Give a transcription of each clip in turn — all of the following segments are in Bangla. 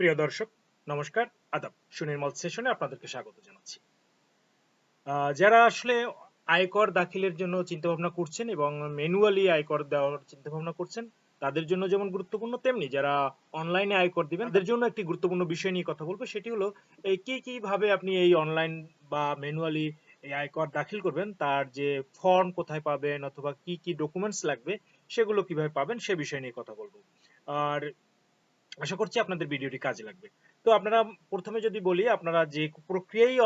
প্রিয় দর্শক, নমস্কার, আদাব। সুনির্মল সেশনে আপনাদেরকে স্বাগত জানাচ্ছি। যারা আসলে আয়কর দাখিলের জন্য চিন্তা ভাবনা করছেন এবং ম্যানুয়ালি আয়কর দেওয়ার চিন্তা ভাবনা করছেন, তাদের জন্য যেমন গুরুত্বপূর্ণ, তেমনি যারা অনলাইনে আয়কর দিবেন, তাদের জন্য একটি গুরুত্বপূর্ণ বিষয় নিয়ে কথা বলব, সেটি হলো, এই কি কি ভাবে আপনি এই অনলাইন বা ম্যানুয়ালি এই আয়কর দাখিল করবেন, তার যে ফর্ম কোথায় পাবেন, অথবা কি কি ডকুমেন্টস লাগবে, সেগুলো কীভাবে পাবেন, সে বিষয় নিয়ে কথা বলব। আর আশা করছি আপনাদের ভিডিওটি কাজে লাগবে। তো আপনারা প্রথমে যদি বলি, আপনারা যে প্রক্রিয়ায়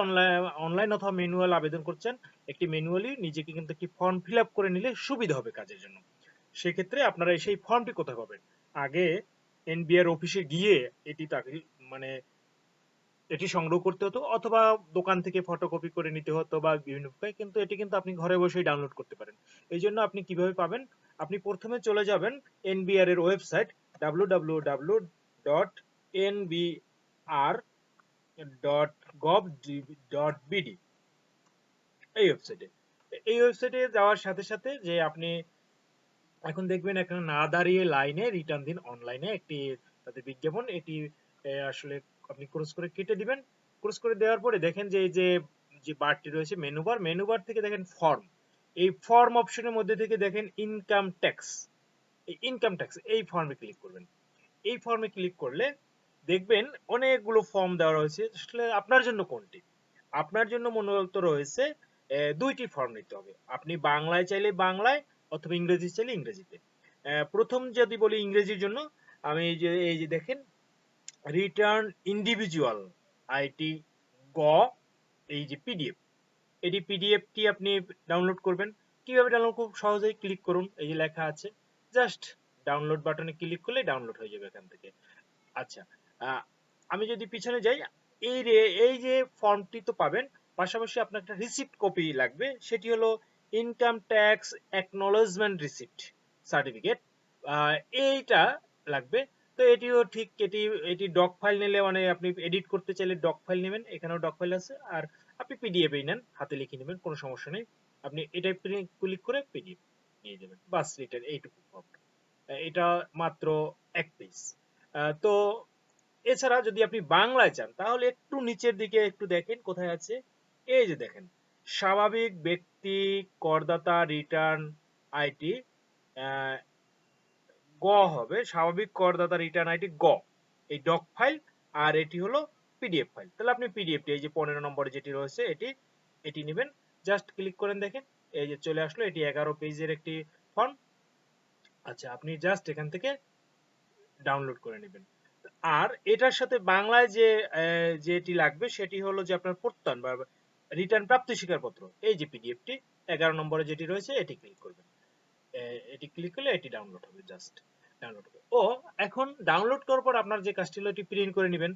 অনলাইন অথবা ম্যানুয়াল আবেদন করছেন, একটি ম্যানুয়ালি নিজেকে কিন্তু একটি ফর্ম ফিল করে নিলে সুবিধা হবে কাজের জন্য। সেক্ষেত্রে আপনারা সেই ফর্মটি কোথায় পাবেন? আগে এনবিআর অফিসে গিয়ে এটি তাকে মানে এটি সংগ্রহ করতে হতো, অথবা দোকান থেকে ফটোকপি করে নিতে হতো বা বিভিন্ন উপায়ে কিন্তু এটি কিন্তু আপনি ঘরে বসেই ডাউনলোড করতে পারেন। এই জন্য আপনি কীভাবে পাবেন? আপনি প্রথমে চলে যাবেন এনবিআর এর ওয়েবসাইট www.nbr.gov.bd এই ওয়েবসাইটে এই ওয়েবসাইটে যাওয়ার সাথে সাথে যে আপনি এখন দেখবেন এখানে না দাঁড়িয়ে লাইনে রিটার্ন দিন অনলাইনে একটি তাদের বিজ্ঞাপন, এটি আসলে আপনি ক্রস করে কেটে দিবেন। ক্রস করে দেওয়ার পরে দেখেন যে এই যে যে বারটি রয়েছে মেনু বার মেনু বার থেকে দেখেন ফর্ম এই ফর্ম অপশনের মধ্যে থেকে দেখেন ইনকাম ট্যাক্স এই ইনকাম ট্যাক্স এই ফর্মে ক্লিক করবেন। এই ফর্মে ক্লিক করলে দেখবেন অনেকগুলো ফর্ম দেওয়া রয়েছে। আসলে আপনার জন্য কোনটি? আপনার জন্য মূলত রয়েছে দুইটি ফর্ম নিতে হবে। আপনি বাংলায় চাইলে বাংলায় অথবা ইংরেজি চাইলে ইংরেজিতে। প্রথম যদি বলি ইংরেজির জন্য, আমি যে, এই যে দেখেন রিটার্ন ইন্ডিভিজুয়াল আইটি গ এই যে পিডিএফ এটি পিডিএফ টি আপনি ডাউনলোড করবেন? কীভাবে ডাউনলোড খুব সহজেই ক্লিক করুন, এই যে লেখা আছে। জাস্ট ডাউনলোড বাটনে ক্লিক করলে ডাউনলোড হয়ে যাবে এখান থেকে। আচ্ছা আমি যদি পিছনে যাই, এই রে এই যে ফর্মটি তো পাবেন, পাশাপাশি আপনার একটা রিসিপ্ট কপি লাগবে, সেটি হলো income tax acknowledgement receipt certificate এইটা লাগবে। তো এটিও ঠিক, এটি এটি ডক ফাইল নিলে মানে আপনি এডিট করতে চাইলে ডক ফাইল নেবেন, এখানেও ডক ফাইল আছে, আর আপনি পিডিএফ নেন, হাতে লিখে নেবেন, কোনো সমস্যা নেই। আপনি এটাই ক্লিক করে পিডিএফ নিয়ে যাবেন। বাস রিটার্ন এইটুকু form। এটা মাত্র এক পেজ তো এছাড়া যদি আপনি বাংলায় চান, তাহলে একটু নিচের দিকে একটু দেখেন, কোথায় আছে? এই যে দেখেন, স্বাভাবিক ব্যক্তি, করদাতা রিটার্ন আইটি গ হবে, স্বাভাবিক করদাতা রিটার্ন আইটি গ। এই ডক ফাইল আর এটি হলো পিডিএফ ফাইল তাহলে আপনি পিডিএফটি এই যে পনেরো নম্বরে যেটি রয়েছে, এটি এটি নেবেন। জাস্ট ক্লিক করেন, দেখেন, এই যে চলে আসলো, এটি এগারো পেজের একটি ফর্ম আচ্ছা আপনি জাস্ট এখান থেকে ডাউনলোড করে নেবেন। আর এটার সাথে বাংলায় যে যেটি লাগবে সেটি হলো যে আপনার প্রত্যয়ন বা রিটার্ন প্রাপ্তি স্বীকারপত্র। এই যে পিডিএফটি এগারো নম্বরে যেটি রয়েছে, এটি ক্লিক করবেন। এটি ক্লিক করলে এটি ডাউনলোড হবে জাস্ট ডাউনলোড হবে। ও, এখন ডাউনলোড করার পর আপনার যে কাজটি হলো এটি প্রিন্ট করে নেবেন।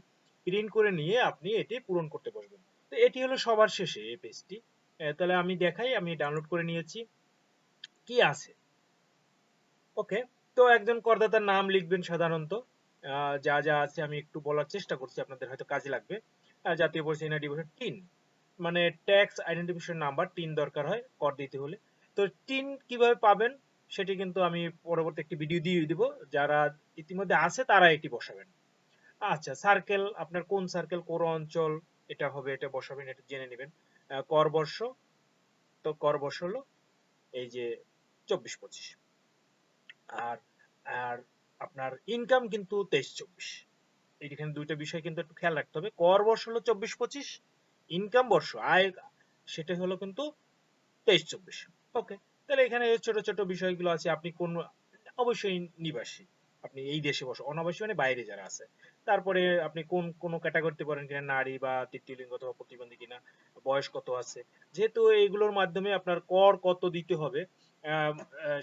প্রিন্ট করে নিয়ে আপনি এটি পূরণ করতে বসবেন। তো এটি হলো সবার শেষে এই পেজটি তাহলে আমি দেখাই, আমি ডাউনলোড করে নিয়েছি। কি আছে? ওকে, তো একজন করদাতার নাম লিখবেন সাধারণত। যা যা আছে আমি একটু বলার চেষ্টা করছি, আপনাদের হয়তো কাজে লাগবে। জাতীয় পরিচয় আইডেন্টিফিকেশন টিন। মানে ট্যাক্স আইডেন্টিফিকেশন নাম্বার টিন দরকার হয়, কর দিতে হলে। তো টিন কীভাবে পাবেন, সেটি কিন্তু আমি পরবর্তী একটি ভিডিও দিয়ে দিব। যারা ইতিমধ্যে আছে, তারা এটি বসাবেন। আচ্ছা সার্কেল আপনার কোন সার্কেল কোন অঞ্চল, এটা হবে, এটা বসাবেন, এটা জেনে নেবেন। কর বর্ষ, তো কর বর্ষ হলো, এই যে চব্বিশ পঁচিশ। আর আর আপনার ইনকাম কিন্তু তেইশ, চব্বিশ। এইখানে দুইটা বিষয় কিন্তু একটু খেয়াল রাখতে হবে। কর বর্ষ হলো চব্বিশ, পঁচিশ ইনকাম বর্ষ, আয় সেটা হলো কিন্তু তেইশ, চব্বিশ। ওকে তাহলে এখানে ছোট ছোট বিষয়গুলো আছে। আপনি কোন, অবশ্যই নিবাসী। আপনি এই দেশে বসে। অনাবাসী মানে বাইরে যারা আছে। তারপরে আপনি কোন কোন ক্যাটাগরিতে পড়েন কিনা, নারী বা তৃতীয় লিঙ্গ অথবা প্রতিবন্ধী কিনা, বয়স কত আছে? যেহেতু এইগুলোর মাধ্যমে আপনার কর কত দিতে হবে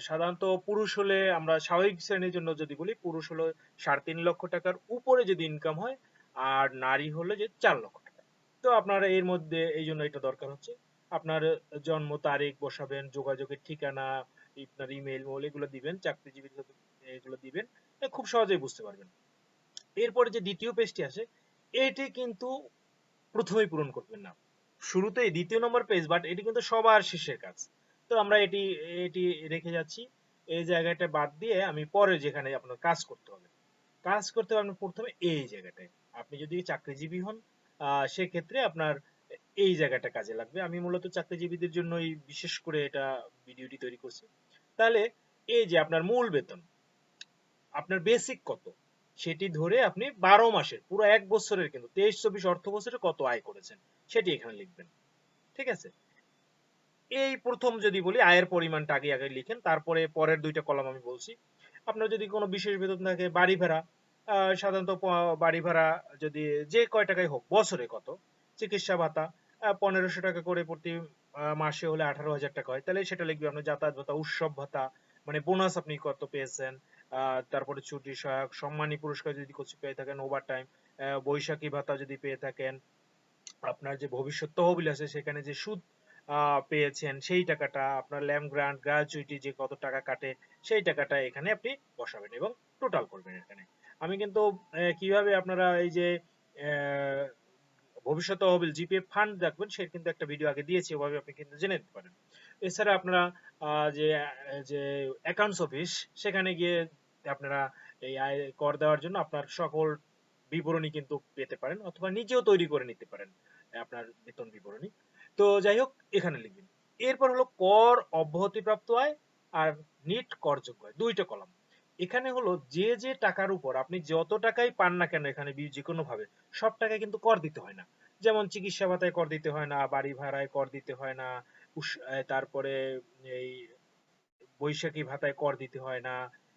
সাধারণত পুরুষ হলে আমরা স্বাভাবিক শ্রেণির জন্য যদি বলি, পুরুষ হলো সাড়ে তিন লক্ষ টাকার উপরে যদি ইনকাম হয়, আর নারী হলে যে চার লক্ষ টাকা। তো আপনার এর মধ্যে এই জন্য এটা দরকার হচ্ছে। আপনার জন্ম তারিখ বসাবেন, যোগাযোগের ঠিকানা, আপনার ইমেল মোল এগুলো দিবেন, চাকরিজীবী এগুলো দিবেন খুব সহজেই বুঝতে পারবেন। এরপরে যে দ্বিতীয় পেজটি আছে, এটি কিন্তু প্রথমেই পূরণ করবেন না। শুরুতেই দ্বিতীয় নম্বর পেজ বাট এটি কিন্তু সবার শেষের কাজ। তো আমরা এটি এটি রেখে যাচ্ছি। এই জায়গাটা বাদ দিয়ে আমি পরে যেখানে আপনার কাজ করতে হবে। কাজ করতে হবে প্রথমে এই জায়গাটায়। আপনি যদি চাকরিজীবী হন সেক্ষেত্রে আপনার এই জায়গাটা কাজে লাগবে। আমি মূলত চাকরিজীবীদের জন্যই বিশেষ করে এটা ভিডিওটি তৈরি করছি। তাহলে এই যে আপনার মূল বেতন, আপনার বেসিক কত? সেটি ধরে আপনি বারো মাসের, পুরো এক বছরের কিন্তু, তেইশ, চব্বিশ অর্থ বছরে কত আয় করেছেন, সেটি এখানে লিখবেন। ঠিক আছে? এই প্রথম যদি বলি, আয়ের পরিমাণটা আগে আগে লিখেন, তারপরে পরের দুইটা কলাম আমি বলছি। আপনার যদি কোনো বিশেষ বেতন থাকে, বাড়ি ভাড়া সাধারণত বাড়ি ভাড়া যদি যে কয় টাকায় হোক, বছরে কত, চিকিৎসা ভাতা পনেরোশো টাকা করে প্রতি মাসে হলে আঠারো হাজার টাকা হয়, তাহলে সেটা লিখবে আপনার যাতায়াত ভাতা, উৎসব ভাতা মানে বোনাস আপনি কত পেয়েছেন তারপরে ছুটি, সহায়ক, সম্মানী পুরস্কার যদি কিছু পেয়ে থাকেন ওভার টাইম বৈশাখী ভাতা যদি পেয়ে থাকেন, আপনার যে ভবিষ্যৎ তহবিল আছে, সেখানে যে সুদ পেয়েছেন, সেই টাকাটা আপনার ল্যাম গ্রান্ট গ্রাচুইটি যে কত টাকা কাটে, সেই টাকাটা এখানে আপনি বসাবেন এবং টোটাল করবেন এখানে। আমি কিন্তু কীভাবে আপনারা এই যে ভবিষ্যৎ তহবিল জিপিএফ ফান্ড রাখবেন সে কিন্তু একটা ভিডিও আগে দিয়েছি, ওভাবে আপনি কিন্তু জেনে নিতে পারেন। এছাড়া আপনারা যে যে অ্যাকাউন্টস অফিস সেখানে গিয়ে আপনারা এই আয়, কর দেওয়ার জন্য আপনার সকল বিবরণী কিন্তু পেতে পারেন, অথবা নিজেও তৈরি করে নিতে পারেন আপনার বেতন বিবরণী। তো যাই হোক, এখানে লিখবেন। এরপর হলো কর অব্যাহতিপ্রাপ্ত আয় আর নিট করযোগ্য আয়, দুইটা কলাম। এখানে হলো যে যে টাকার উপর আপনি যত টাকাই পান না কেন এখানে যে কোনো ভাবে, সব টাকায় কিন্তু কর দিতে হয় না। যেমন চিকিৎসা ভাতায় কর দিতে হয় না, বাড়ি ভাড়ায় কর দিতে হয় না তারপরে এই বৈশাখী ভাতায় কর দিতে হয় না,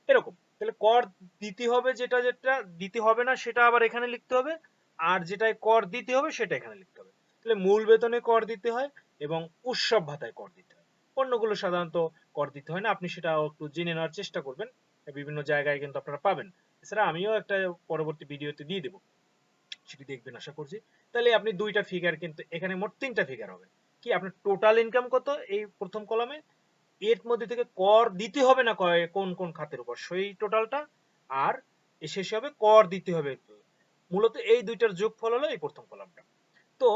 এরকম। তাহলে কর দিতে হবে যেটা যেটা, দিতে হবে না সেটা আবার এখানে লিখতে হবে, আর যেটায় কর দিতে হবে সেটা এখানে লিখতে হবে। তাহলে মূল বেতনে কর দিতে হয় এবং উৎসব ভাতায় কর দিতে হয়। অন্যগুলো সাধারণত কর দিতে হয় না, আপনি সেটা একটু জেনে নেওয়ার চেষ্টা করবেন। বিভিন্ন জায়গায় কিন্তু আপনারা পাবেন। এছাড়া আমিও একটা পরবর্তী ভিডিওতে দিয়ে দেবো। সেটি দেখবেন, আশা করছি। তাহলে আপনি দুইটা ফিগার কিন্তু, এখানে মোট তিনটা ফিগার হবে। কি, আপনার টোটাল ইনকাম কত এই প্রথম কলামে এর মধ্যে থেকে কর দিতে হবে না কোন কোন খাতের উপর? সেই টোটালটা আর শেষে হবে কর দিতে হবে। মূলত এই দুইটার যোগফল হলো এই প্রথম কলামটা তো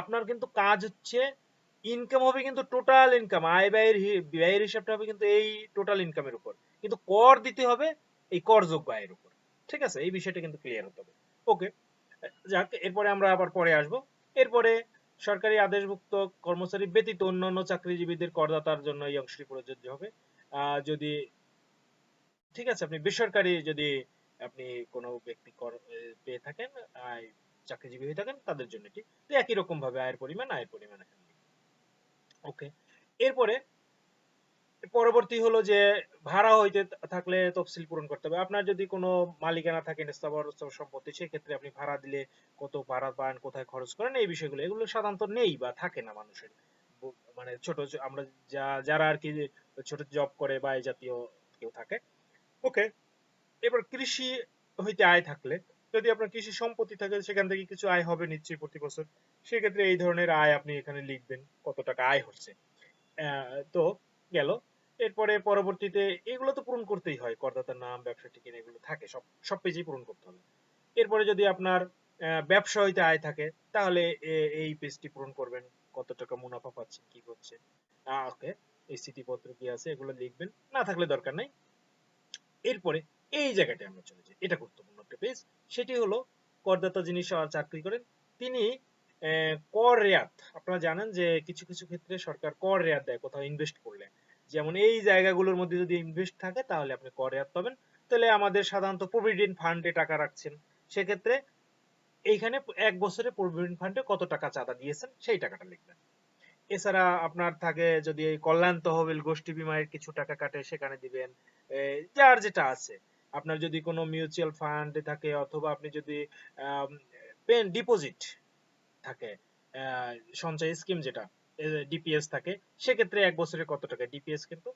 আপনার কিন্তু কাজ হচ্ছে ইনকাম হবে কিন্তু টোটাল ইনকাম আয় ব্যয়ের ব্যয়ের হিসাবটা হবে কিন্তু এই টোটাল ইনকামের উপর। কিন্তু কর দিতে হবে এই করযোগ্য আয়ের উপর। ঠিক আছে? এই বিষয়টা কিন্তু ক্লিয়ার হতে হবে। ওকে যাক, এরপরে আমরা আবার পরে আসব। এরপরে সরকারি আদেশভুক্ত কর্মচারী ব্যতীত অন্যান্য চাকরিজীবীদের করদাতার জন্য এই অংশটি প্রযোজ্য হবে। যদি ঠিক আছে, আপনি বেসরকারি যদি আপনি কোনো ব্যক্তি কর পেয়ে থাকেন, আয় চাকরিজীবী হয়ে থাকেন, তাদের জন্য এটি। তো একই রকম ভাবে আয়ের পরিমাণ আয়ের পরিমাণ ওকে। এরপরে, পরবর্তী হলো যে, ভাড়া হইতে থাকলে তফসিল পূরণ করতে হবে। আপনার যদি কোনো মালিকানা থাকে স্থাবর সম্পত্তি, সেক্ষেত্রে আপনি ভাড়া দিলে কত ভাড়া পান, কোথায় খরচ করেন, এই বিষয়গুলো, এগুলো সাধারণত নেই বা থাকে না মানুষের। মানে ছোট আমরা যা, যারা আর কি ছোট জব করে বা এই জাতীয় কেউ থাকে। ওকে। এবার কৃষি হইতে আয় থাকলে যদি আপনার কৃষি সম্পত্তি থাকে, সেখান থেকে কিছু আয় হবে নিশ্চয়ই প্রতি বছর। সেক্ষেত্রে এই ধরনের আয় আপনি এখানে লিখবেন, কত টাকা আয় হচ্ছে। তো গেল। এরপরে পরবর্তীতে এগুলো তো পূরণ করতেই হয়, করদাতার নাম, ব্যবসা ঠিকানা এগুলো থাকে, সব সব পেজেই পূরণ করতে হবে। এরপরে যদি আপনার ব্যবসা হইতে আয় থাকে, তাহলে এই পেজটি পূরণ করবেন। কত টাকা মুনাফা পাচ্ছেন, কি করছে ওকে, এই স্মৃতিপত্র কি আছে, এগুলো লিখবেন। না থাকলে দরকার নাই। এরপরে এই জায়গাটা আমরা চলে যাই। এটা গুরুত্বপূর্ণ একটা পেজ। সেটি হলো, করদাতা যিনি চাকরি করেন, তিনি কর রেয়াত। আপনারা জানেন যে কিছু কিছু ক্ষেত্রে সরকার কর রেয়াত দেয়, কোথাও ইনভেস্ট করলে। যেমন এই জায়গাগুলোর মধ্যে যদি ইনভেস্ট থাকে, তাহলে আপনি কর রেয়াত পাবেন। তাহলে আমাদের সাধারণত প্রভিডেন্ট ফান্ডে টাকা রাখছেন। সেক্ষেত্রে এইখানে এক বছরে প্রভিডেন্ট ফান্ডে কত টাকা চাঁদা দিয়েছেন, সেই টাকাটা লিখবেন। এছাড়া আপনার থাকে, যদি এই কল্যাণ তহবিল, গোষ্ঠী বিমায়ের কিছু টাকা কাটে, সেখানে দিবেন যার যেটা আছে। আপনার যদি কোনো মিউচুয়াল ফান্ড থাকে অথবা আপনি যদি পেন ডিপোজিট থাকে সঞ্চয় স্কিম যেটা ডিপিএস থাকে, সেক্ষেত্রে এক বছরে কত টাকা ডিপিএস কিন্তু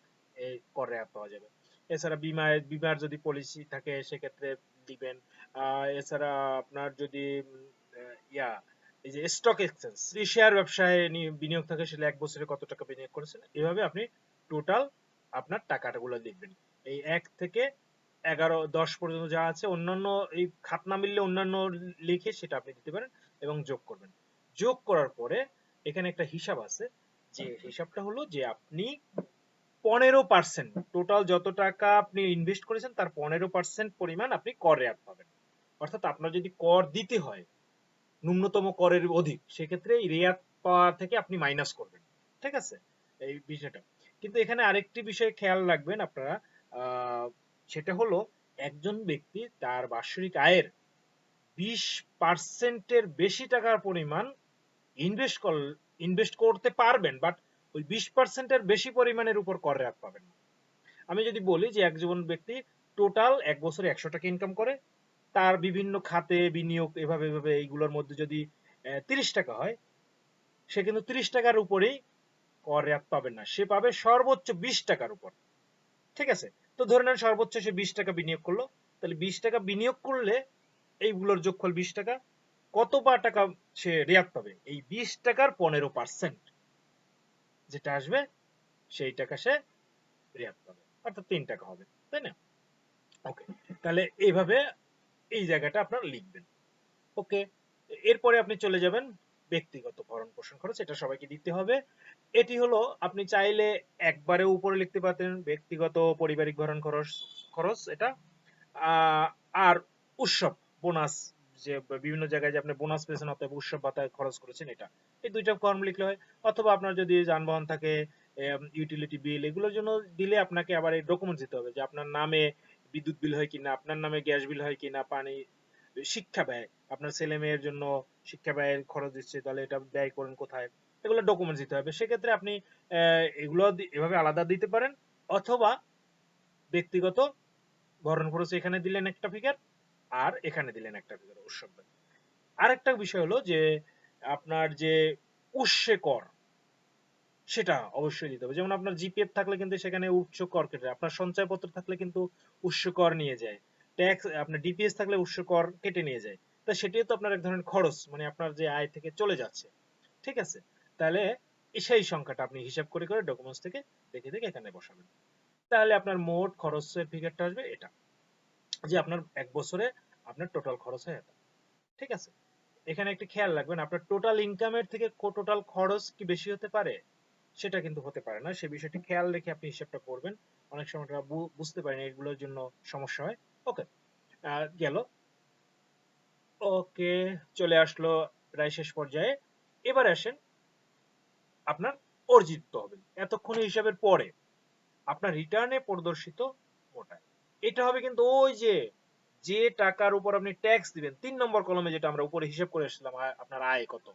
কর রেয়াত পাওয়া যাবে। এছাড়া বিমায় বিমার যদি পলিসি থাকে, সেক্ষেত্রে দিবেন। এছাড়া আপনার যদি ইয়া, এই যে স্টক এক্সচেঞ্জ শেয়ার ব্যবসায় বিনিয়োগ থাকে, সেটা এক বছরে কত টাকা বিনিয়োগ করেছেন? এভাবে আপনি টোটাল আপনার টাকাগুলো লিখবেন এই এক থেকে এগারো দশ পর্যন্ত যা আছে অন্যান্য এই খাত না মিললে অন্যান্য লিখে সেটা আপনি দিতে পারেন এবং যোগ করবেন। যোগ করার পরে এখানে একটা হিসাব আছে যে হিসাবটা হলো যে আপনি পনেরো পার্সেন্ট টোটাল যত টাকা আপনি ইনভেস্ট করেছেন তার পনেরো পার্সেন্ট পরিমাণ আপনি কর রেয়াত পাবেন। অর্থাৎ আপনার যদি কর দিতে হয় ন্যূনতম করের অধিক সেক্ষেত্রে এই রেয়াত পাওয়া থেকে আপনি মাইনাস করবেন। ঠিক আছে? এই বিষয়টা। কিন্তু এখানে আরেকটি বিষয় খেয়াল রাখবেন আপনারা আহ, সেটা হলো একজন ব্যক্তি তার বাৎসরিক আয়ের বিশ পার্সেন্টের বেশি টাকার পরিমাণ ইনভেস্ট কর ইনভেস্ট করতে পারবেন বাট ওই বিশ পার্সেন্টের বেশি পরিমাণের উপর কর রেয়াত পাবেন। আমি যদি বলি যে একজন ব্যক্তি টোটাল এক বছরে একশো টাকা ইনকাম করে, তার বিভিন্ন খাতে বিনিয়োগ এভাবে এভাবে এইগুলোর মধ্যে যদি তিরিশ টাকা হয়, সে কিন্তু তিরিশ টাকার উপরেই কর রেয়াত পাবেন না। সে পাবে সর্বোচ্চ বিশ টাকার উপর। ঠিক আছে? তো ধরে নেন সর্বোচ্চ সে বিশ টাকা বিনিয়োগ করল। তাহলে বিশ টাকা বিনিয়োগ করলে এইগুলোর যোগফল বিশ টাকা। কত বার টাকা সে রেয়াত পাবে? এই বিশ টাকার পনেরো পার্সেন্ট যেটা আসবে, সেই টাকা সে রেয়াত পাবে। অর্থাৎ তিন টাকা হবে, তাই না? ওকে তাহলে এইভাবে এই জায়গাটা আপনার লিখবেন। ওকে এরপরে আপনি চলে যাবেন। ব্যক্তিগত ভরণ পোষণ খরচ, এটা সবাইকে দিতে হবে। এটি হলো, আপনি চাইলে একবারে উপরে লিখতে পারতেন, ব্যক্তিগত পারিবারিক ভরণ খরচ খরচ এটা। আর উৎসব, বোনাস, যে বিভিন্ন জায়গায় যে আপনি বোনাস পেয়েছেন অথবা উৎসব ভাতায় খরচ করেছেন এটা। এই দুইটা ফর্ম লিখলে হয়। অথবা আপনার যদি যানবাহন থাকে ইউটিলিটি বিল এগুলোর জন্য দিলে আপনাকে আবার এই ডকুমেন্ট দিতে হবে যে আপনার নামে বিদ্যুৎ বিল হয় কিনা, আপনার নামে গ্যাস বিল হয় কিনা, পানি শিক্ষা ব্যয়। আপনার ছেলে মেয়ের জন্য শিক্ষা ব্যয়ের খরচ দিচ্ছে, তাহলে এটা ব্যয় করেন কোথায়? এগুলো ডকুমেন্টস দিতে হবে। সেক্ষেত্রে আপনি এগুলো এভাবে আলাদা দিতে পারেন, অথবা ব্যক্তিগত ভরণ খরচ এখানে দিলেন একটা ফিগার আর এখানে দিলেন একটা ফিগার উৎসব আরেকটা বিষয় হলো যে, আপনার যে উৎসে কর, সেটা অবশ্যই দিতে হবে। যেমন আপনার জিপিএফ থাকলে কিন্তু সেখানে উচ্চ কর কেটে। আপনার সঞ্চয়পত্র থাকলে কিন্তু উৎস কর নিয়ে যায়। ট্যাক্স আপনার ডিপিএস থাকলে উৎস কর কেটে নিয়ে যায়। তা সেটিও তো আপনার এক ধরনের খরচ মানে আপনার যে আয় থেকে চলে যাচ্ছে। ঠিক আছে? তাহলে সেই সংখ্যাটা আপনি হিসাব করে করে ডকুমেন্টস থেকে দেখে দেখে এখানে বসাবেন। তাহলে আপনার মোট খরচের ফিগারটা আসবে এটা, যে আপনার এক বছরে আপনার টোটাল খরচ হয় এত ঠিক আছে? এখানে একটি খেয়াল রাখবেন, আপনার টোটাল ইনকামের থেকে টোটাল খরচ কি বেশি হতে পারে? সেটা কিন্তু হতে পারে না। সে বিষয়টি খেয়াল রেখে আপনি হিসাবটা করবেন। অনেক সময় বুঝতে পারি না এগুলোর জন্য সমস্যা হয়। ওকে গেল। ওকে চলে আসলো প্রায় শেষ পর্যায়ে। এবার আসেন আপনার অর্জিত তহবিল এতক্ষণ হিসাবের পরে আপনার রিটার্নে প্রদর্শিত আয়। এটা হবে কিন্তু ওই যে যে টাকার উপর আপনি ট্যাক্স দিবেন, তিন নম্বর কলমে যেটা আমরা উপরে হিসাব করে এসেছিলাম আপনার আয় কত,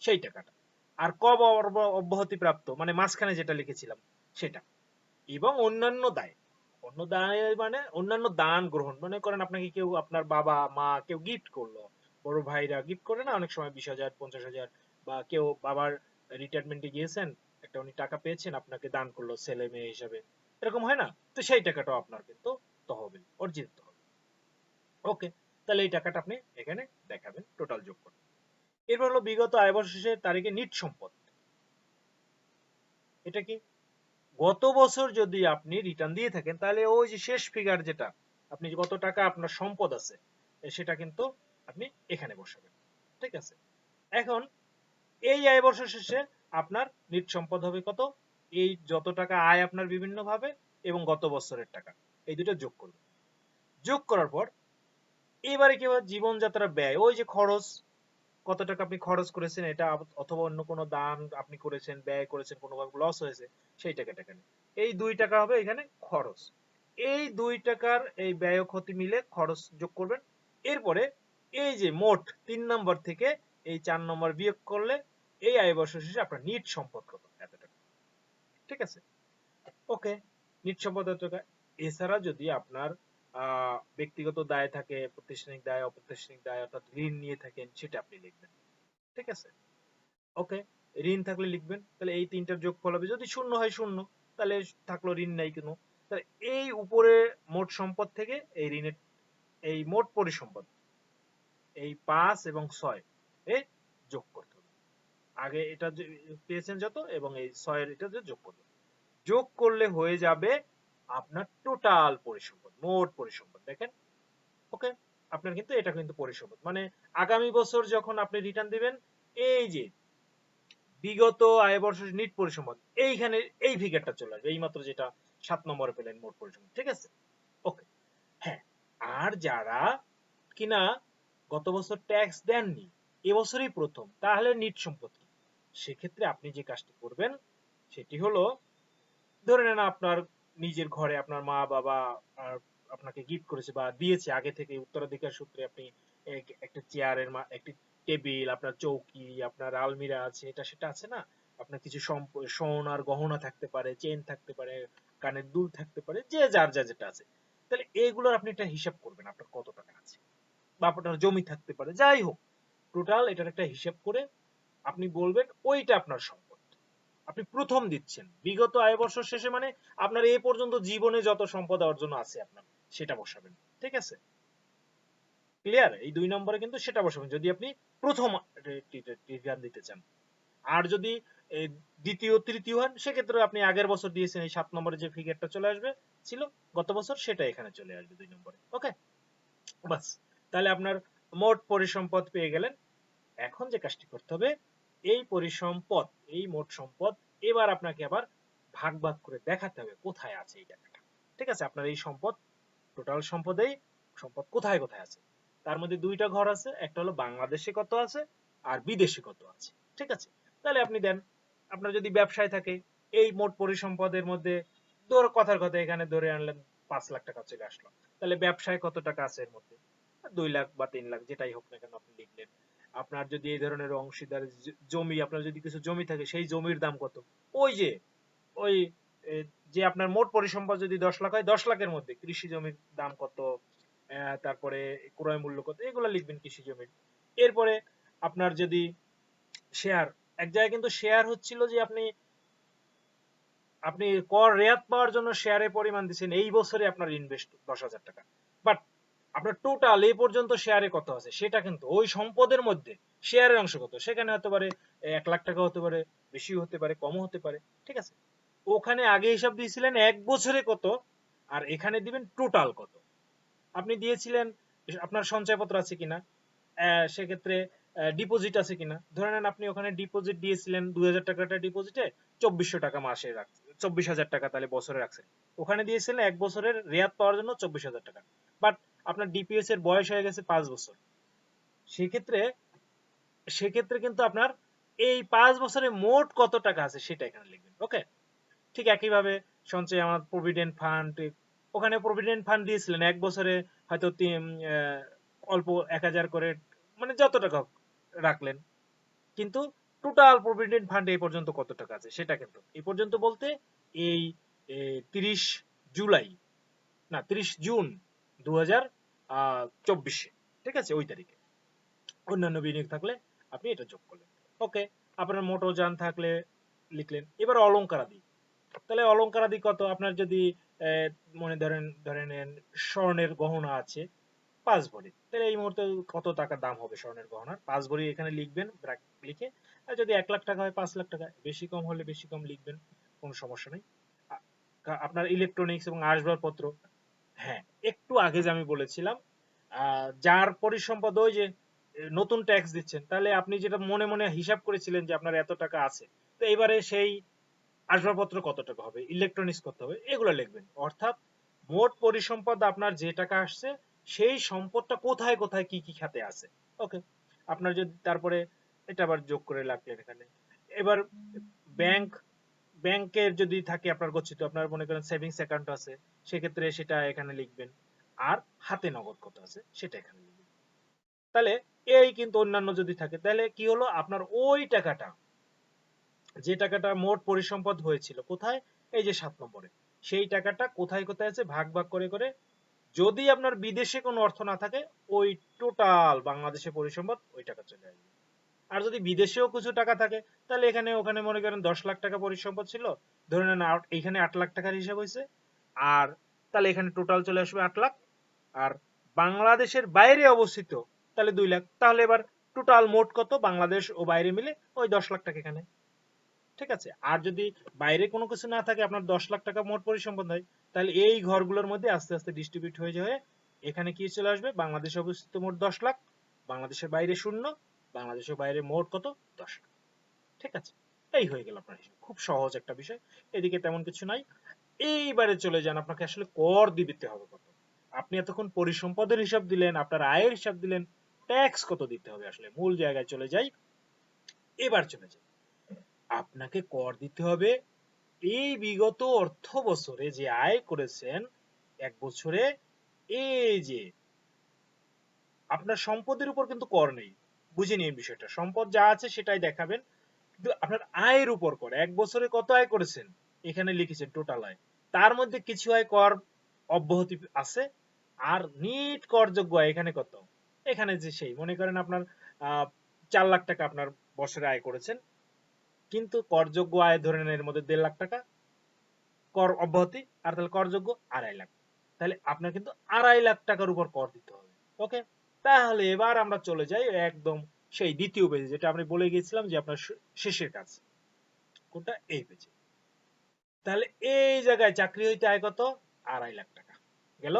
সেই টাকাটা। আর কব অব- অব্যাহতি প্রাপ্ত মানে মাঝখানে যেটা লিখেছিলাম, সেটা। এবং অন্যান্য দায়। অন্য দায় মানে অন্যান্য দান গ্রহণ। মনে করেন আপনাকে কেউ, আপনার বাবা, মা কেউ গিফট করল। বড় ভাইরা গিফট করে না, অনেক সময় বিশ হাজার, পঞ্চাশ হাজার বা কেউ বাবার রিটায়ারমেন্টে গিয়েছেন, একটা উনি টাকা পেয়েছেন, আপনাকে দান করল ছেলে মেয়ে হিসাবে। এরকম হয় না? তো সেই টাকাটাও আপনার কিন্তু তহবিল, অর্জিত তহবিল। ওকে, তাহলে এই টাকাটা আপনি এখানে দেখাবেন টোটাল যোগ করে এরপর হলো বিগত আয় বছর শেষের তারিখে নিট সম্পদ। এটা কি? গত বছর যদি আপনি রিটার্ন দিয়ে থাকেন, তাহলে ওই যে শেষ ফিগার যেটা, আপনি কত টাকা আপনার সম্পদ আছে সেটা কিন্তু আপনি এখানে বসাবেন। ঠিক আছে? এখন এই আয় বছর শেষে আপনার নিট সম্পদ হবে কত? এই যত টাকা আয় আপনার বিভিন্ন ভাবে এবং গত বছরের টাকা। এই দুটো যোগ করবেন। যোগ করার পর, এবারে কি হবে? জীবনযাত্রার ব্যয়, ওই যে খরচ কত টাকা আপনি খরচ করেছেন, এটা অথবা অন্য কোনো দান আপনি করেছেন, ব্যয় করেছেন কোনো লস হয়েছে, সেই টাকাটা এখানে এই দুই টাকা হবে এখানে খরচ। এই দুই টাকার এই ব্যয় ক্ষতি মিলে খরচ যোগ করবেন। এরপরে এই যে মোট তিন নম্বর থেকে এই চার নম্বর বিয়োগ করলে এই আয় বছর শেষে আপনার নিট সম্পদ কত? এত টাকা। ঠিক আছে? ওকে, নিট সম্পদ এত টাকা। এছাড়া যদি আপনার ব্যক্তিগত দায় থাকে, প্রাতিষ্ঠানিক দায়, অপ্রাতিষ্ঠানিক দায়, অর্থাৎ ঋণ নিয়ে থাকেন, সেটা আপনি লিখবেন। ঠিক আছে? ওকে? ঋণ থাকলে লিখবেন, তাহলে এই তিনটার যোগফল হবে। যদি শূন্য হয় শূন্য, তাহলে থাকল ঋণ নাই কোনো। তাহলে এই উপরে মোট সম্পদ থেকে এই ঋণের, এই মোট পরিসম্পদ, এই পাঁচ এবং ছয় এ যোগ করতে হবে। আগে এটা পেয়েছেন যত, এবং এই ছয়ের এটা যোগ করবে যোগ করলে হয়ে যাবে আপনার টোটাল পরিসম্পদ, মোট পরিসম্পদ, দেখেন? ওকে আপনার কিন্তু এটা কিন্তু পরিসম্পদ। মানে আগামী বছর যখন আপনি রিটার্ন দিবেন, এই যে বিগত আয় বর্ষ নিট পরিসম্পদ, এইখানে এই ফিগারটা চলে আসবে। এইমাত্র যেটা সাত নম্বরে পেলেন মোট পরিসম্পদ, ঠিক আছে? ওকে হ্যাঁ আর যারা কিনা গত বছর ট্যাক্স দেননি এবছরই প্রথম, তাহলে নিট সম্পদ কি? সেক্ষেত্রে আপনি যে কাজটি করবেন, সেটি হলো, ধরে নেন আপনার নিজের ঘরে আপনার মা, বাবা আপনাকে গিফট করেছে বা দিয়েছে। আগে থেকে উত্তরাধিকার সূত্রে আপনি একটা চেয়ারের একটি টেবিল আপনার চৌকি, আপনার আলমিরা আছে, এটা সেটা আছে না? আপনার কিছু সোনার গহনা থাকতে পারে চেন থাকতে পারে, কানের দুল থাকতে পারে, যে যার যা যেটা আছে। তাহলে এগুলোর আপনি একটা হিসাব করবেন, আপনার কত টাকা আছে। বা আপনার জমি থাকতে পারে, যাই হোক। টোটাল এটার একটা হিসাব করে আপনি বলবেন, ওইটা আপনার সম্পদ। আপনি প্রথম দিচ্ছেন। বিগত আয় বছর শেষে মানে আপনার এই পর্যন্ত জীবনে যত সম্পদ অর্জন আছে আপনার, সেটা বসাবেন। ঠিক আছে? ক্লিয়ার এই দুই নম্বরে কিন্তু সেটা বসাবেন। যদি আপনি প্রথম রিটার্ন দিতে চান। আর যদি দ্বিতীয়, তৃতীয় হন, সেক্ষেত্রে আপনি আগের বছর দিয়েছেন, এই সাত নম্বরে যে ফিগারটা চলে আসবে, ছিল গত বছর, সেটা এখানে চলে আসবে দুই নম্বরে। ওকে বাস। তাহলে আপনার মোট পরিসম্পদ পেয়ে গেলেন। এখন যে কাজটি করতে হবে এই পরিসম্পদ এই মোট সম্পদ, এবার আপনাকে আবার ভাগ ভাগ করে দেখাতে হবে কোথায় আছে এই টাকাটা ঠিক আছে? আপনার এই সম্পদ টোটাল সম্পদেই সম্পদ কোথায় কোথায় আছে? তার মধ্যে দুইটা ঘর আছে, একটা হলো বাংলাদেশে কত আছে আর বিদেশে কত আছে। ঠিক আছে? তাহলে আপনি দেন, আপনার যদি ব্যবসায় থাকে, এই মোট পরিসম্পদের মধ্যে ধর কথার কথা এখানে ধরে আনলেন, পাঁচ লাখ টাকা চলে আসলো। তাহলে ব্যবসায় কত টাকা আছে এর মধ্যে? দুই লাখ বা তিন লাখ, যেটাই হোক না কেন আপনি লিখলেন। আপনার যদি এই ধরনের অংশীদার জমি, আপনার যদি কিছু জমি থাকে, সেই জমির দাম কত? ওই যে ওই যে আপনার মোট পরিসম্পদ যদি দশ লাখ হয়, দশ লাখের মধ্যে কৃষি জমির দাম কত? তারপরে ক্রয় মূল্য কত? এগুলো লিখবেন কৃষি জমির। এরপরে আপনার যদি শেয়ার এক জায়গায় কিন্তু শেয়ার হচ্ছিল যে আপনি আপনি কর রেয়াত পাওয়ার জন্য শেয়ারের পরিমাণ দিচ্ছেন, এই বছরে আপনার ইনভেস্ট দশ হাজার টাকা। আপনার টোটাল এই পর্যন্ত শেয়ারে কত আছে? সেটা কিন্তু ওই সম্পদের মধ্যে শেয়ারের অংশ কত? সেখানে হতে পারে, এক লাখ টাকা হতে পারে, বেশি হতে পারে, কমও হতে পারে, ঠিক আছে? ওখানে আগে হিসাব দিয়েছিলেন এক বছরে কত? আর এখানে দিবেন টোটাল কত? আপনি দিয়েছিলেন, আপনার সঞ্চয়পত্র আছে কিনা? সেক্ষেত্রে ডিপোজিট আছে কিনা? ধরে নেন আপনি ওখানে ডিপোজিট দিয়েছিলেন দুই হাজার টাকাটা ডিপোজিটে চব্বিশশো টাকা মাসে রাখছেন চব্বিশ হাজার টাকা তাহলে বছরে রাখছেন। ওখানে দিয়েছিলেন এক বছরের রেয়াত পাওয়ার জন্য চব্বিশ হাজার টাকা। বাট আপনার ডিপিএস এর বয়স হয়ে গেছে পাঁচ বছর। সেক্ষেত্রে সেক্ষেত্রে কিন্তু আপনার এই পাঁচ বছরে মোট কত টাকা আছে সেটা এখানে লিখবেন ওকে ঠিক একইভাবে সঞ্চয়, আমার প্রভিডেন্ট ফান্ড ওখানে প্রভিডেন্ট ফান্ড দিয়েছিলেন, এক বছরে হয়তো অল্প এক হাজার করে মানে যত টাকা রাখলেন। কিন্তু টোটাল প্রভিডেন্ট ফান্ড এই পর্যন্ত কত টাকা আছে সেটা কিন্তু, এই পর্যন্ত বলতে এই তিরিশ জুলাই, না, তিরিশ জুন দু হাজার চব্বিশে, ঠিক আছে? ওই তারিখে। অন্যান্য বিনিয়োগ থাকলে আপনি এটা যোগ করলেন। ওকে আপনার মোটর যান থাকলে লিখলেন। এবার অলঙ্কারাদি। তাহলে অলঙ্কারাদি কত? আপনার যদি মনে ধরেন ধরে নেন স্বর্ণের গহনা আছে, পাঁচ ভরি। তাহলে এই মুহূর্তে কত টাকা দাম হবে স্বর্ণের গহনার? পাঁচ ভরি এখানে লিখবেন লিখে, আর যদি এক লাখ টাকা হয়, পাঁচ লাখ টাকা। বেশি কম হলে বেশি কম লিখবেন, কোনো সমস্যা নেই। আপনার ইলেকট্রনিক্স এবং আসবাবপত্র হ্যাঁ একটু আগে যে আমি বলেছিলাম যার পরিসম্পদ ওই যে নতুন ট্যাক্স দিচ্ছেন, তাহলে আপনি যেটা মনে মনে হিসাব করেছিলেন যে আপনার এত টাকা আছে, তো এবারে সেই আসবাবপত্র কত টাকা হবে ইলেকট্রনিক্স কত হবে, এগুলো লিখবেন। অর্থাৎ মোট পরিসম্পদ আপনার যে টাকা আসছে, সেই সম্পদটা কোথায় কোথায় কি কি খাতে আছে। ওকে আপনার যদি তারপরে এটা আবার যোগ করে রাখলেন এখানে। এবার ব্যাংক ব্যাংকের যদি থাকে আপনার গচ্ছিত, আপনার মনে করেন সেভিংস অ্যাকাউন্ট আছে, সেক্ষেত্রে সেটা এখানে লিখবেন। আর হাতে নগদ কত আছে, সেটা এখানে লিখবেন। তাহলে এই কিন্তু অন্যান্য যদি থাকে, তাহলে কি হলো? আপনার ওই টাকাটা, যে টাকাটা মোট পরিসম্পদ হয়েছিল, কোথায়? এই যে সাত নম্বরে। সেই টাকাটা কোথায় কোথায় আছে? ভাগ ভাগ করে করে যদি আপনার বিদেশে কোনো অর্থ না থাকে, ওই টোটাল বাংলাদেশে পরিসম্পদ, ওই টাকা চলে আসবে। আর যদি বিদেশেও কিছু টাকা থাকে, তাহলে এখানে, ওখানে মনে করেন দশ লাখ টাকা পরিসম্পদ ছিল। ধরে নেন এখানে আট লাখ টাকার হিসাব হয়েছে। আর তাহলে এখানে টোটাল চলে আসবে আট লাখ। আর বাংলাদেশের বাইরে অবস্থিত, তাহলে দুই লাখ। তাহলে এবার টোটাল মোট কত? বাংলাদেশ ও বাইরে মিলে ওই দশ লাখ টাকা এখানে। ঠিক আছে? আর যদি বাইরে কোনো কিছু না থাকে, আপনার দশ লাখ টাকা মোট পরিসম্পদ হয়, তাহলে এই ঘরগুলোর মধ্যে আস্তে আস্তে ডিস্ট্রিবিউট হয়ে যাবে এখানে কি চলে আসবে? বাংলাদেশে অবস্থিত মোট দশ লাখ। বাংলাদেশের বাইরে শূন্য। বাংলাদেশের বাইরে মোট কত? দশ ঠিক আছে? এই হয়ে গেল আপনার হিসাব। খুব সহজ একটা বিষয়। এদিকে তেমন কিছু নাই। এইবারে চলে যান। আপনাকে আসলে কর দিতে হবে কত? আপনি এতক্ষণ পরিসম্পদের হিসাব দিলেন, আপনার আয়ের হিসাব দিলেন ট্যাক্স কত দিতে হবে? আসলে মূল জায়গায় চলে যাই। এবার চলে যাই। আপনাকে কর দিতে হবে এই বিগত অর্থ বছরে যে আয় করেছেন, এক বছরে এই যে আপনার সম্পদের উপর কিন্তু কর নেই। বুঝে নিন বিষয়টা। সম্পদ যা আছে সেটাই দেখাবেন। কিন্তু আপনার আয়ের উপর কর, এক বছরে কত আয় করেছেন? এখানে লিখেছেন টোটাল আয়। তার মধ্যে কিছু আয় কর অব্যাহতি আছে, আর নিট করযোগ্য আয় এখানে কত? এখানে যে সেই। মনে করেন আপনার চার লাখ টাকা আপনার বছরে আয় করেছেন। কিন্তু করযোগ্য আয় ধরে নেন এর মধ্যে দেড় লাখ টাকা, কর অব্যাহতি, আর তাহলে করযোগ্য আড়াই লাখ। তাহলে আপনার কিন্তু আড়াই লাখ টাকার উপর কর দিতে হবে। ওকে তাহলে এবার আমরা চলে যাই একদম সেই দ্বিতীয় পেজে যেটা আমি বলে গিয়েছিলাম যে আপনার শেষের কাজ। কোনটা? এই পেজে তাহলে এই জায়গায় চাকরি হইতে আয় কত? আড়াই লাখ টাকা। গেল?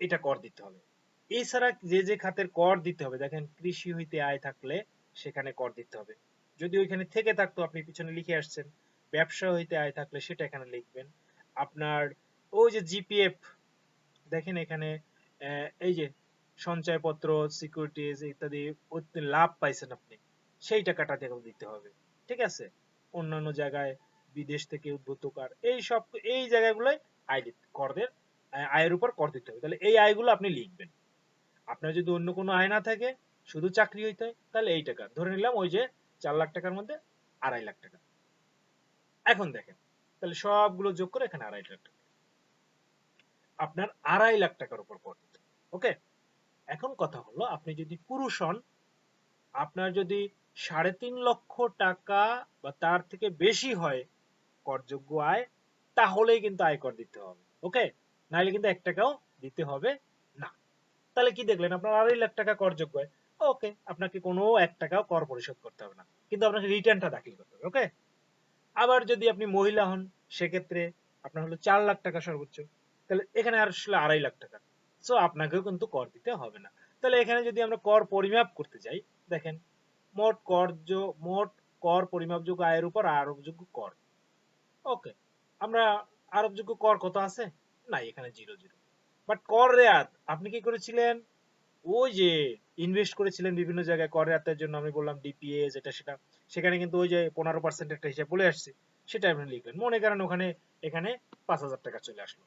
এটা কর দিতে হবে। এছাড়া যে যে খাতের কর দিতে হবে, দেখেন কৃষি হইতে আয় থাকলে সেখানে কর দিতে হবে। যদি ওইখানে থেকে থাকতো, আপনি পিছনে লিখে আসছেন, ব্যবসা হইতে আয় থাকলে সেটা এখানে লিখবেন। আপনার ওই যে জিপিএফ দেখেন এখানে এই যে সঞ্চয়পত্র সিকিউরিটিজ ইত্যাদি লাভ পাইছেন আপনি, সেই টাকাটা দিতে হবে, ঠিক আছে? অন্যান্য জায়গায় বিদেশ থেকে উদ্ভূত কর এই সব এই জায়গাগুলোয় আয় করদের আয়ের উপর কর দিতে হবে। তাহলে এই আয়গুলো আপনি লিখবেন। আপনার যদি অন্য কোনো আয় না থাকে, শুধু চাকরি হইতে তাহলে এই টাকা। ধরে নিলাম ওই যে চার লাখ টাকার মধ্যে আড়াই লাখ টাকা। এখন দেখেন, তাহলে সবগুলো যোগ করে এখানে আড়াই লাখ টাকা। আপনার আড়াই লাখ টাকার উপর কর দিতে ওকে? এখন কথা হলো, আপনি যদি পুরুষ হন, আপনার যদি সাড়ে তিন লক্ষ টাকা বা তার থেকে বেশি হয় করযোগ্য আয়, তাহলেই কিন্তু আয়কর দিতে হবে, ওকে? নাহলে কিন্তু এক টাকাও দিতে হবে না। তাহলে কি দেখলেন? আপনার আড়াই লাখ টাকা করযোগ্য আয়। ওকে, আপনাকে কোনো এক টাকাও কর পরিশোধ করতে হবে না, কিন্তু আপনাকে রিটার্নটা দাখিল করতে হবে, ওকে? আবার যদি আপনি মহিলা হন, সেক্ষেত্রে আপনার হলো চার লাখ টাকা সর্বোচ্চ, তাহলে এখানে আর আসলে আড়াই লাখ টাকা। সো আপনাকেও কিন্তু কর দিতে হবে না। তাহলে এখানে যদি আমরা কর পরিমাপ করতে যাই, দেখেন, মোট কর মোট কর পরিমাপযোগ্য আয়ের উপর আরোপযোগ্য কর। ওকে আমরা আরোপযোগ্য কর কত আছে? না এখানে জিরো জিরো। বাট কর রেয়াত, আপনি কি করেছিলেন? ওই যে ইনভেস্ট করেছিলেন বিভিন্ন জায়গায় কর রেয়াতের জন্য, আমি বললাম ডিপিএস এটা সেটা। সেখানে কিন্তু ওই যে পনেরো পার্সেন্ট একটা হিসাব বলে আসছে, সেটা আপনি লিখলেন। মনে করেন ওখানে, এখানে পাঁচ হাজার টাকা চলে আসলো।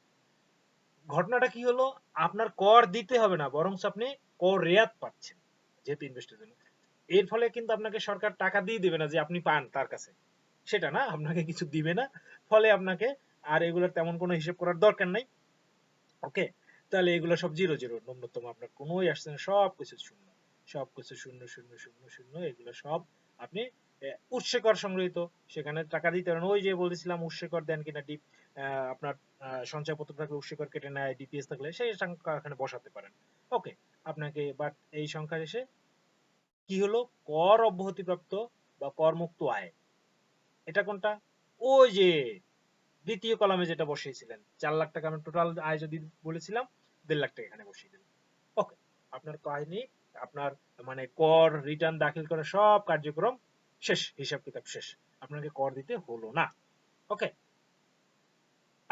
ঘটনাটা কি হলো? আপনার কর দিতে হবে না বরং আপনি কর রেয়াত পাচ্ছেন যেহেতু ইনভেস্টের জন্য। এর ফলে কিন্তু আপনাকে সরকার টাকা দিয়ে দিবে না যে আপনি পান তার কাছে। সেটা না আপনাকে কিছু দিবে না ফলে আপনাকে আর এগুলোর তেমন কোনো হিসেব করার দরকার নাই। ওকে? তাহলে এগুলো সব জিরো জিরো ন্যূনতম আপনার কোনোই আসছে না সব কিছু শূন্য। সব কিছু শূন্য শূন্য শূন্য শূন্য এগুলো সব আপনি আহ, উৎসে কর সংগৃহীত। সেখানে টাকা দিতে পারেন ওই যে বলেছিলাম উৎসে কর দেন কিনা ডিপ আপনার সঞ্চয়পত্র থাকলে উৎসে কর কেটে নেয় ডিপিএস থাকলে সেই সংখ্যা এখানে বসাতে পারেন। ওকে আপনাকে বাট এই সংখ্যা এসে কি হলো? কর অব্যাহতিপ্রাপ্ত বা করমুক্ত আয়। এটা কোনটা? ওই যে দ্বিতীয় কলামে যেটা বসিয়েছিলেন, চার লাখ টাকা, আমি টোটাল আয় যদি বলেছিলাম, দেড় লাখ টাকা এখানে বসিয়ে দিলাম। ওকে আপনার কাহিনী আপনার মানে কর রিটার্ন দাখিল করা সব কার্যক্রম শেষ, হিসাব কিতাব শেষ। আপনাকে কর দিতে হলো না। ওকে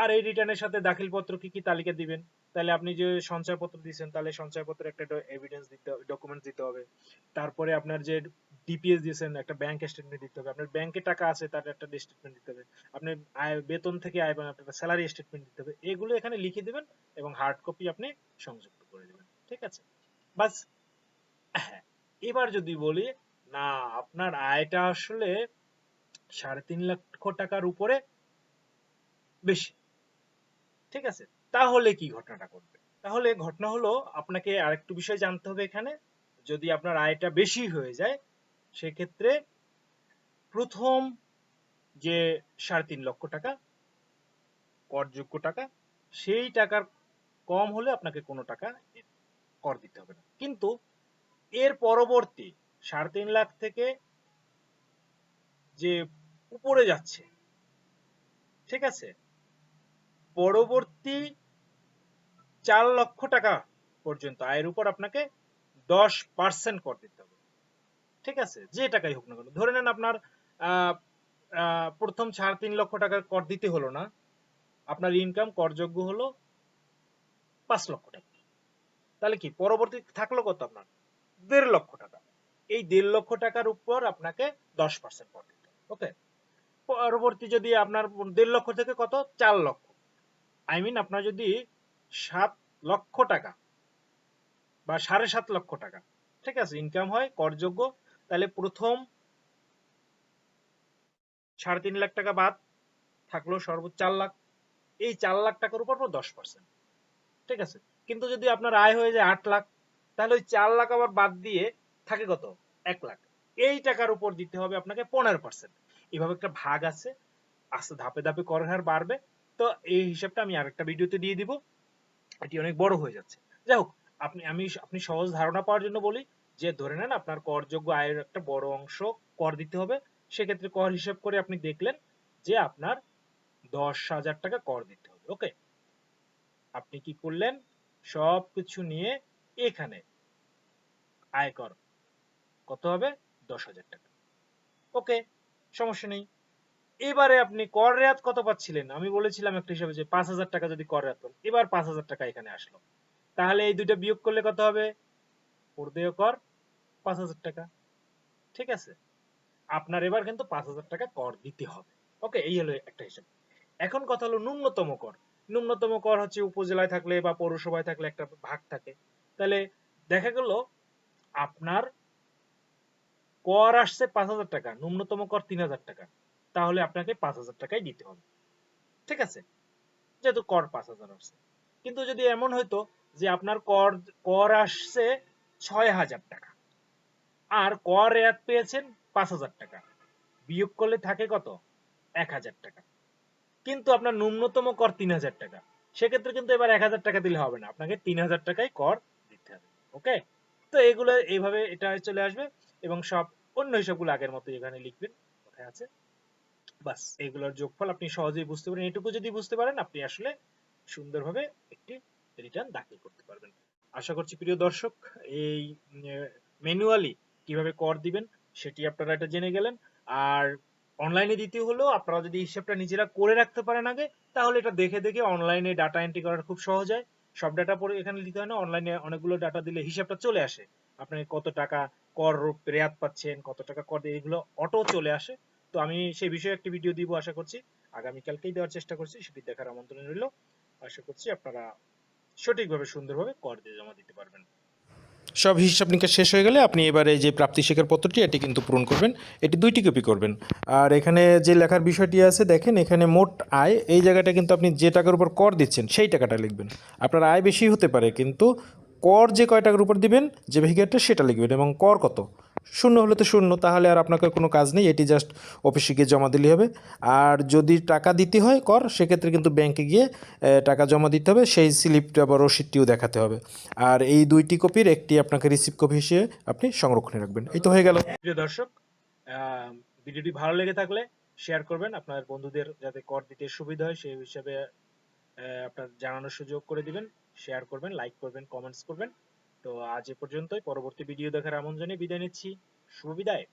আর এই রিটার্নের সাথে দাখিল পত্র কি কি তালিকা দিবেন? তাহলে আপনি যে সঞ্চয়পত্র দিয়েছেন, তাহলে সঞ্চয়পত্রের একটা এভিডেন্স দিতে ডকুমেন্ট দিতে হবে। তারপরে আপনার যে ডিপিএস দিয়েছেন, একটা ব্যাংক স্টেটমেন্ট দিতে হবে। আপনার ব্যাংকে টাকা আছে, তার একটা স্টেটমেন্ট দিতে হবে। আপনি আয়, বেতন থেকে আয় পান আপনার স্যালারি স্টেটমেন্ট দিতে হবে। এগুলো এখানে লিখে দিবেন এবং হার্ড কপি আপনি সংযুক্ত করে দিবেন। ঠিক আছে? বাস হ্যাঁ এবার যদি বলি, না, আপনার আয়টা আসলে সাড়ে তিন লক্ষ টাকার উপরে বেশি। ঠিক আছে? তাহলে কি ঘটনাটা ঘটবে? তাহলে ঘটনা হলো, আপনাকে আরেকটু বিষয় জানতে হবে এখানে। যদি আপনার আয়টা বেশি হয়ে যায়, সেক্ষেত্রে প্রথম যে সাড়ে তিন লক্ষ টাকা, করযোগ্য টাকা, সেই টাকার কম হলে আপনাকে কোনো টাকা কর দিতে হবে না। কিন্তু এর পরবর্তী সাড়ে তিন লাখ থেকে যে উপরে যাচ্ছে, ঠিক আছে? পরবর্তী চার লক্ষ টাকা পর্যন্ত আয়ের উপর আপনাকে দশ পার্সেন্ট কর দিতে হবে। ঠিক আছে? যে টাকাই হোক না কেন। ধরে নেন আপনার প্রথম সাড়ে তিন লক্ষ টাকার কর দিতে হলো না। আপনার ইনকাম করযোগ্য হলো পাঁচ লক্ষ টাকা। তাহলে কি? পরবর্তী থাকল কত আপনার? দেড় লক্ষ টাকা। এই দেড় লক্ষ টাকার উপর আপনাকে দশ পার্সেন্ট কর দিতে ওকে পরবর্তী যদি আপনার দেড় লক্ষ থেকে কত? চার লক্ষ। আই মিন আপনার যদি সাত লক্ষ টাকা বা সাড়ে সাত লক্ষ টাকা, ঠিক আছে ইনকাম হয়, করযোগ্য, তাহলে প্রথম সাড়ে তিন লাখ টাকা বাদ থাকল সর্বোচ্চ চার লাখ। এই চার লাখ টাকার উপর দশ পার্সেন্ট ঠিক আছে? কিন্তু যদি আপনার আয় হয়ে যায় আট লাখ, তাহলে ওই চার লাখ আবার বাদ দিয়ে থাকে কত? এক লাখ। এই টাকার উপর দিতে হবে আপনাকে পনেরো পার্সেন্ট এভাবে একটা ভাগ আছে, আস্তে ধাপে ধাপে কর হার বাড়বে। তো এই হিসাবটা আমি আরেকটা ভিডিওতে দিয়ে দিব। এটি অনেক বড় হয়ে যাচ্ছে। যাই হোক, আপনি, আমি আপনি সহজ ধারণা পাওয়ার জন্য বলি যে, ধরে নেন আপনার করযোগ্য আয়ের একটা বড় অংশ কর দিতে হবে। সেক্ষেত্রে কর হিসাব করে আপনি দেখলেন যে, আপনার দশ হাজার টাকা কর দিতে হবে। ওকে? আপনি কি করলেন? সবকিছু নিয়ে এখানে আয়কর কত হবে? দশ হাজার টাকা। ওকে? সমস্যা নেই। এবারে আপনি কর রেয়াত কত পাচ্ছিলেন? আমি বলেছিলাম একটা হিসাবে যে পাঁচ হাজার টাকা যদি কর রেয়াত এবার পাঁচ হাজার টাকা এখানে আসলো। তাহলে এই দুইটা বিয়োগ করলে কত হবে? পূর্দেয় কর, পাঁচ হাজার টাকা। ঠিক আছে? আপনার এবার কিন্তু পাঁচ হাজার টাকা কর দিতে হবে। ওকে, এই হলো একটা হিসাব। এখন কথা হলো ন্যূনতম কর। ন্যূনতম কর হচ্ছে উপজেলায় থাকলে বা পৌরসভায় থাকলে একটা ভাগ থাকে। তাহলে দেখা গেল আপনার কর আসছে পাঁচ হাজার টাকা, ন্যূনতম কর তিন হাজার টাকা। তাহলে আপনাকে পাঁচ হাজার টাকাই দিতে হবে। ঠিক আছে? যেহেতু কর পাঁচ হাজার আসছে। কিন্তু যদি এমন হইতো যে আপনার কর কর আসছে ছয় হাজার টাকা, আর কর রেয়াত পেয়েছেন পাঁচ হাজার টাকা, বিয়োগ করলে থাকে কত? এক হাজার টাকা। কিন্তু আপনার ন্যূনতম কর তিন হাজার টাকা। সেক্ষেত্রে কিন্তু এবার এক হাজার টাকা দিলে হবে না। আপনাকে তিন হাজার টাকাই কর দিতে হবে। ওকে তো এগুলো এইভাবে এটা চলে আসবে এবং সব অন্য হিসাবগুলো আগের মতো এখানে লিখবেন। কোথায় আছে? বাস, এগুলোর যোগফল আপনি সহজেই বুঝতে পারেন। এটুকু যদি বুঝতে পারেন, আপনি আসলে সুন্দরভাবে একটি রিটার্ন দাখিল করতে পারবেন। আশা করছি প্রিয় দর্শক, এই ম্যানুয়ালি কীভাবে কর দিবেন, সেটি আপনারা এটা জেনে গেলেন। আর অনলাইনে দিতে হলেও আপনারা যদি হিসাবটা নিজেরা করে রাখতে পারেন আগে, তাহলে এটা দেখে দেখে অনলাইনে ডাটা এন্ট্রি করা খুব সহজ হয়। সব ডাটা পরে এখানে দিতে হয় না অনলাইনে অনেকগুলো ডাটা দিলে হিসাবটা চলে আসে। আপনি কত টাকা কর রেয়াত পাচ্ছেন, কত টাকা কর এগুলো অটো চলে আসে। তো আমি সেই বিষয়ে একটি ভিডিও দিব আশা করছি। আগামীকালকেই দেওয়ার চেষ্টা করছি, সেটি দেখার আমন্ত্রণ রইল। আশা করছি আপনারা সঠিকভাবে, সুন্দরভাবে কর দিয়ে জমা দিতে পারবেন। সব হিসাব নিকাশ শেষ হয়ে গেলে আপনি এবারে যে প্রাপ্তি স্বীকার পত্রটি, এটি কিন্তু পূরণ করবেন, এটি দুইটি কপি করবেন। আর এখানে যে লেখার বিষয়টি আছে, দেখেন এখানে মোট আয়, এই জায়গাটা কিন্তু আপনি যে টাকার উপর কর দিচ্ছেন, সেই টাকাটা লিখবেন। আপনার আয় বেশি হতে পারে, কিন্তু কর যে কয় টাকার উপর দিবেন, যে ভেহিকেলটা সেটা লিখবেন, এবং কর কত? শূন্য হলে তো শূন্য, তাহলে আর আপনাকে কোনো কাজ নেই, এটি জাস্ট অফিসে গিয়ে জমা দিলে হবে। আর যদি টাকা দিতে হয়, কর, সেক্ষেত্রে কিন্তু ব্যাংকে গিয়ে টাকা জমা দিতে হবে, সেই স্লিপটা বা রসিদটিও দেখাতে হবে। আর এই দুইটি কপির একটি আপনাকে রিসিভ কপি হিসেবে আপনি সংরক্ষণে রাখবেন। এই তো হয়ে গেল। দর্শক ভিডিওটি ভালো লেগে থাকলে শেয়ার করবেন। আপনার বন্ধুদের যাতে কর দিতে সুবিধা হয়, সেই হিসাবে আপনার জানানোর সুযোগ করে দিবেন। শেয়ার করবেন লাইক করবেন কমেন্টস করবেন। তো আজ এ পর্যন্তই। পরবর্তী ভিডিও দেখার আমন্ত্রণে বিদায় নিচ্ছি। শুভ বিদায়।